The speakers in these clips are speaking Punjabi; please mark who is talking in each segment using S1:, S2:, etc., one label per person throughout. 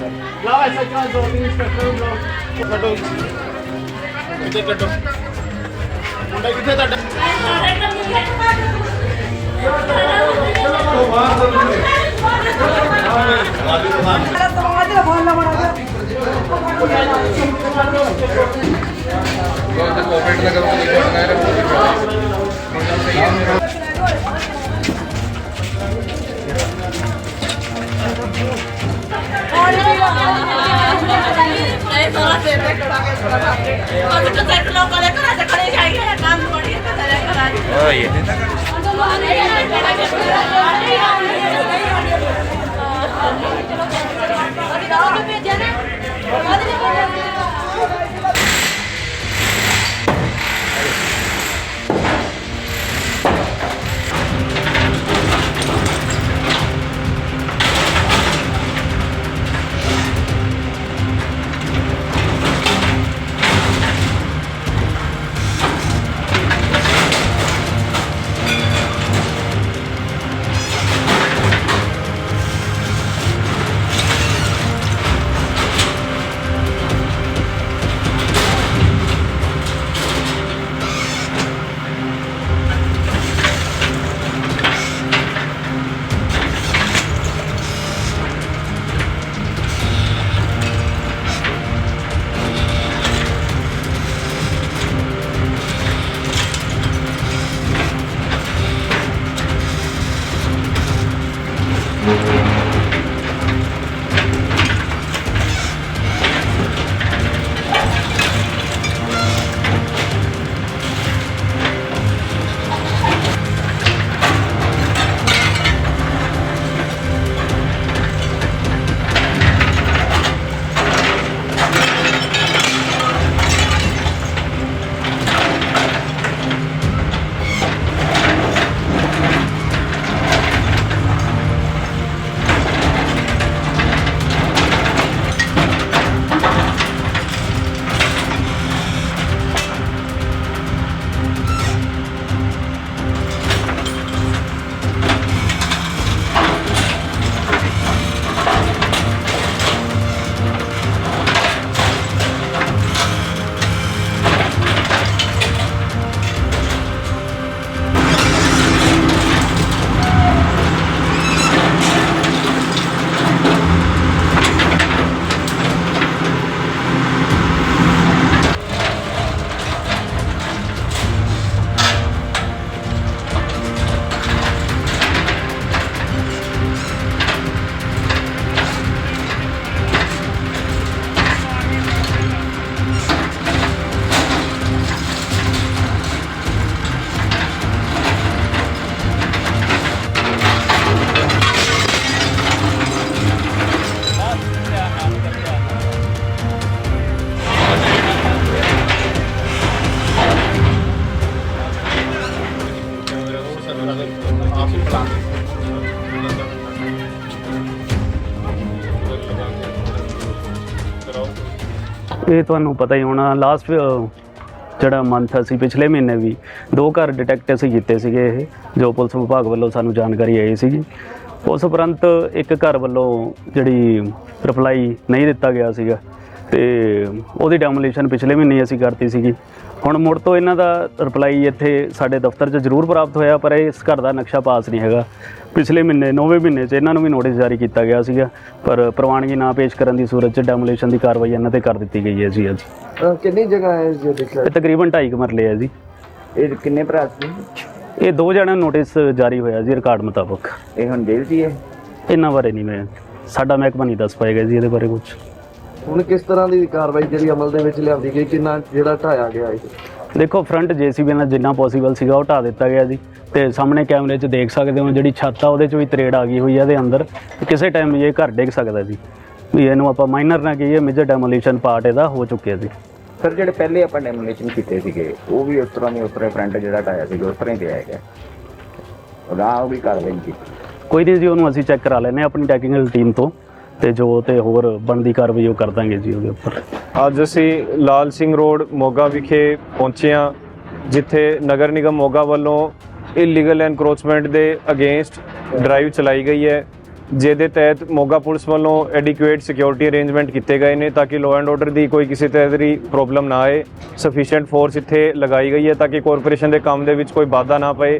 S1: ਸਰ
S2: ਲਾਓ ਐਸਾ ਦੋ ਤਿੰਨ ਇੰਸਪੈਕਟਰ ਨੂੰ ਕੱਢੋ ਕਿੱਥੇ ਕੱਢੋ ਮੁੰਡਾ ਕਿੱਥੇ ਤੁਹਾਡਾ
S3: ਇਹ
S4: ਇਹ ਤੁਹਾਨੂੰ ਪਤਾ ਹੀ ਹੋਣਾ ਲਾਸਟ ਜਿਹੜਾ ਮੰਥ ਅਸੀਂ ਪਿਛਲੇ ਮਹੀਨੇ ਵੀ ਦੋ ਘਰ ਡਿਟੈਕਟ ਅਸੀਂ ਕੀਤੇ ਸੀਗੇ ਇਹ, ਜੋ ਪੁਲਿਸ ਵਿਭਾਗ ਵੱਲੋਂ ਸਾਨੂੰ ਜਾਣਕਾਰੀ ਆਈ ਸੀਗੀ। ਉਸ ਉਪਰੰਤ ਇੱਕ ਘਰ ਵੱਲੋਂ ਜਿਹੜੀ ਰਿਪਲਾਈ ਨਹੀਂ ਦਿੱਤਾ ਗਿਆ ਸੀਗਾ। ਤੇ ਉਹਦੀ ਡੈਮੋਲੀਸ਼ਨ ਪਿਛਲੇ ਮਹੀਨੇ ਅਸੀਂ ਕਰਤੀ ਸੀਗੀ। ਹੁਣ ਮੁੜ ਤੋਂ ਇਹਨਾਂ ਦਾ ਰਿਪਲਾਈ ਇੱਥੇ ਸਾਡੇ ਦਫ਼ਤਰ 'ਚ ਜ਼ਰੂਰ ਪ੍ਰਾਪਤ ਹੋਇਆ ਪਰ ਇਸ ਘਰ ਦਾ ਨਕਸ਼ਾ ਪਾਸ ਨਹੀਂ ਹੈਗਾ। ਪਿਛਲੇ ਮਹੀਨੇ 9ਵੇਂ ਮਹੀਨੇ 'ਚ ਇਹਨਾਂ ਨੂੰ ਵੀ ਨੋਟਿਸ ਜਾਰੀ ਕੀਤਾ ਗਿਆ ਸੀਗਾ ਪਰ ਪ੍ਰਵਾਨਗੀ ਨਾ ਪੇਸ਼ ਕਰਨ ਦੀ ਸੂਰਤ 'ਚ ਡੈਮੋਲੀਸ਼ਨ ਦੀ ਕਾਰਵਾਈ ਇਹਨਾਂ ਤੇ ਕਰ ਦਿੱਤੀ ਗਈ ਹੈ ਜੀ ਅੱਜ।
S1: ਕਿੰਨੀ ਜਗ੍ਹਾ ਹੈ ਜੋ ਦੇਖਿਆ
S4: ਇਹ ਤਕਰੀਬਨ 2.5 ਮਰਲੇ ਹੈ ਜੀ।
S1: ਇਹ ਕਿੰਨੇ ਭਰਾ ਸੀ?
S4: ਇਹ ਦੋ ਜਣਿਆਂ ਨੂੰ ਨੋਟਿਸ ਜਾਰੀ ਹੋਇਆ ਜੀ ਰਿਕਾਰਡ ਮੁਤਾਬਕ।
S1: ਇਹ ਹੁਣ ਜੇਲ੍ਹ 'ਚ ਹੀ ਹੈ?
S4: ਇਹਨਾਂ ਬਾਰੇ ਨਹੀਂ ਮੈਂ ਸਾਡਾ ਮਹਿਕਮਾ ਨਹੀਂ ਦੱਸ ਪਾਏਗਾ ਜੀ ਇਹਦੇ ਬਾਰੇ ਕੁਝ
S1: ਹੁਣ ਕਿਸ ਤਰ੍ਹਾਂ ਦੀ ਕਾਰਵਾਈ ਜਿਹੜੀ ਅਮਲ ਦੇ ਵਿੱਚ ਲਿਆਂਦੀ ਗਈ ਕਿੰਨਾ ਜਿਹੜਾ ਢਾਇਆ ਗਿਆ ਇਹ?
S4: ਦੇਖੋ ਫਰੰਟ ਜੀਸੀਬੀ ਨਾਲ ਜਿੰਨਾ ਪੋਸੀਬਲ ਸੀਗਾ ਉਹ ਢਾ ਦਿੱਤਾ ਗਿਆ ਜੀ। ਤੇ ਸਾਹਮਣੇ ਕੈਮਰੇ 'ਚ ਦੇਖ ਸਕਦੇ ਹੋ ਜਿਹੜੀ ਛੱਤ ਆ ਉਹਦੇ 'ਚ ਵੀ ਤਰੇੜ ਆ ਗਈ ਹੋਈ ਹੈ ਇਹਦੇ ਅੰਦਰ। ਕਿਸੇ ਟਾਈਮ ਇਹ ਘਰ ਡਿੱਗ ਸਕਦਾ ਜੀ। ਵੀ ਇਹਨੂੰ ਆਪਾਂ ਮਾਈਨਰ ਨਾ ਕਹੀਏ ਮੇਜਰ ਡੈਮੋਲੀਸ਼ਨ ਪਾਰਟ ਇਹਦਾ ਹੋ ਚੁੱਕਿਆ ਜੀ।
S5: ਸਰ ਜਿਹੜੇ ਪਹਿਲੇ ਆਪਾਂ ਡੈਮੋਨੇਸ਼ਨ ਕੀਤੇ ਸੀਗੇ ਉਹ ਵੀ ਉਸ ਤਰ੍ਹਾਂ ਨਹੀਂ ਉਸ ਤਰ੍ਹਾਂ ਫਰੰਟ ਜਿਹੜਾ ਢਾਇਆ ਸੀਗਾ ਉਸ ਤਰ੍ਹਾਂ ਹੀ ਪਿਆ ਹੈਗਾ। ਉਹਦਾ ਉਹ ਵੀ ਕਾਰਵਾਈ ਕੀਤੀ।
S4: ਕੋਈ ਨਹੀਂ ਜੀ ਉਹਨੂੰ ਅਸੀਂ ਚੈੱਕ ਕਰਾ ਲੈਨੇ ਆਪਣੀ ਟੈਕਨੀਕਲ ਟੀਮ ਤੋਂ। ਤੇ ਜੋ ਤੇ ਹੋਰ ਬਣਦੀ ਕਾਰਵਾਈ ਉਹ ਕਰ ਦਾਂਗੇ ਜੀ ਉਹਦੇ ਉੱਪਰ।
S6: ਅੱਜ ਅਸੀਂ ਲਾਲ ਸਿੰਘ ਰੋਡ, ਮੋਗਾ ਵਿਖੇ ਪਹੁੰਚੇ ਹਾਂ, ਜਿੱਥੇ ਨਗਰ ਨਿਗਮ ਮੋਗਾ ਵੱਲੋਂ ਇਲੀਗਲ ਐਨਕਰੋਚਮੈਂਟ ਦੇ ਅਗੇਂਸਟ ਡਰਾਈਵ ਚਲਾਈ ਗਈ ਹੈ, ਜਿਹਦੇ ਤਹਿਤ ਮੋਗਾ ਪੁਲਿਸ ਵੱਲੋਂ ਐਡਿਕੁਏਟ ਸਿਕਿਉਰਿਟੀ ਅਰੇਂਜਮੈਂਟ ਕੀਤੇ ਗਏ ਨੇ ਤਾਂ ਕਿ ਲਾਅ ਐਂਡ ਆਰਡਰ ਦੀ ਕੋਈ ਕਿਸੇ ਤਰ੍ਹਾਂ ਦੀ ਪ੍ਰੋਬਲਮ ਨਾ ਆਏ। ਸਫੀਸ਼ੀਐਂਟ ਫੋਰਸ ਇੱਥੇ ਲਗਾਈ ਗਈ ਹੈ ਤਾਂ ਕਿ ਕਾਰਪੋਰੇਸ਼ਨ ਦੇ ਕੰਮ ਦੇ ਵਿੱਚ ਕੋਈ ਬਾਧਾ ਨਾ ਪਏ।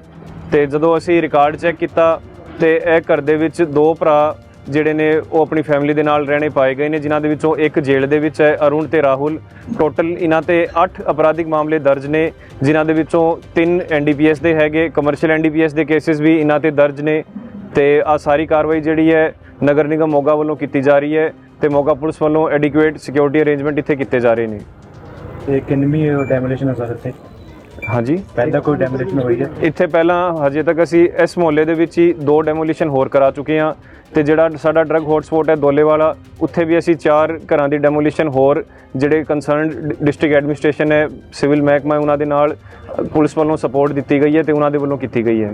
S6: ਤੇ ਜਦੋਂ ਅਸੀਂ ਰਿਕਾਰਡ ਚੈੱਕ ਕੀਤਾ ਤੇ ਇਹ ਘਰ ਦੇ ਵਿੱਚ ਦੋ ਭਰਾ ਜਿਹੜੇ ਨੇ ਉਹ ਆਪਣੀ ਫੈਮਿਲੀ ਦੇ ਨਾਲ ਰਹਿਣੇ ਪਾਏ ਗਏ ਨੇ, ਜਿਨ੍ਹਾਂ ਦੇ ਵਿੱਚੋਂ ਇੱਕ ਜੇਲ੍ਹ ਦੇ ਵਿੱਚ ਹੈ, ਅਰੁਣ ਤੇ ਰਾਹੁਲ। ਟੋਟਲ ਇਹਨਾਂ ਤੇ 8 ਅਪਰਾਧਿਕ ਮਾਮਲੇ ਦਰਜ ਨੇ, ਜਿਨ੍ਹਾਂ ਦੇ ਵਿੱਚੋਂ 3 ਐਨਡੀਪੀਐਸ ਦੇ ਹੈਗੇ ਕਮਰਸ਼ੀਅਲ ਐਨਡੀਪੀਐਸ ਦੇ ਕੇਸਿਸ ਵੀ ਇਹਨਾਂ ਤੇ ਦਰਜ ਨੇ। ਤੇ ਆ ਸਾਰੀ ਕਾਰਵਾਈ ਜਿਹੜੀ ਹੈ, ਨਗਰ ਨਿਗਮ ਮੋਗਾ ਵੱਲੋਂ ਕੀਤੀ ਜਾ ਰਹੀ ਹੈ ਤੇ ਮੋਗਾ ਪੁਲਿਸ ਵੱਲੋਂ ਐਡਿਕੁਏਟ ਸਿਕਿਉਰਿਟੀ ਅਰੇਂਜਮੈਂਟ ਇੱਥੇ ਕੀਤੇ ਜਾ ਰਹੇ ਨੇ।
S7: ਤੇ ਕਿੰਨੀ ਡੈਮੋਲੇਸ਼ਨ ਹੋ ਸਕਦਾ ਇੱਥੇ?
S6: ਹਾਂਜੀ।
S7: ਪਹਿਲਾਂ ਕੋਈ ਡੈਮੋਲੇਸ਼ਨ ਹੋਈ ਹੈ?
S6: ਇੱਥੇ ਪਹਿਲਾਂ ਹਜੇ ਤੱਕ ਅਸੀਂ ਇਸ ਮੁਹੱਲੇ ਦੇ ਵਿੱਚ ਹੀ ਦੋ ਡੈਮੋਲੀਸ਼ਨ ਹੋਰ ਕਰਾ ਚੁੱਕੇ ਹਾਂ ਤੇ ਜਿਹੜਾ ਸਾਡਾ ਡਰਗ ਹੌਟਸਪੌਟ ਹੈ ਦੋਲੇਵਾਲਾ ਉੱਥੇ ਵੀ ਅਸੀਂ ਚਾਰ ਘਰਾਂ ਦੀ ਡੈਮੋਲੀਸ਼ਨ ਹੋਰ ਜਿਹੜੇ ਕੰਸਰਨਡ ਡਿਸਟ੍ਰਿਕਟ ਐਡਮਿਨਿਸਟ੍ਰੇਸ਼ਨ ਹੈ ਸਿਵਲ ਮਹਿਕਮਾ ਹੈ ਉਹਨਾਂ ਦੇ ਨਾਲ ਪੁਲਿਸ ਵੱਲੋਂ ਸਪੋਰਟ ਦਿੱਤੀ ਗਈ ਹੈ ਤੇ ਉਹਨਾਂ ਦੇ ਵੱਲੋਂ ਕੀਤੀ ਗਈ ਹੈ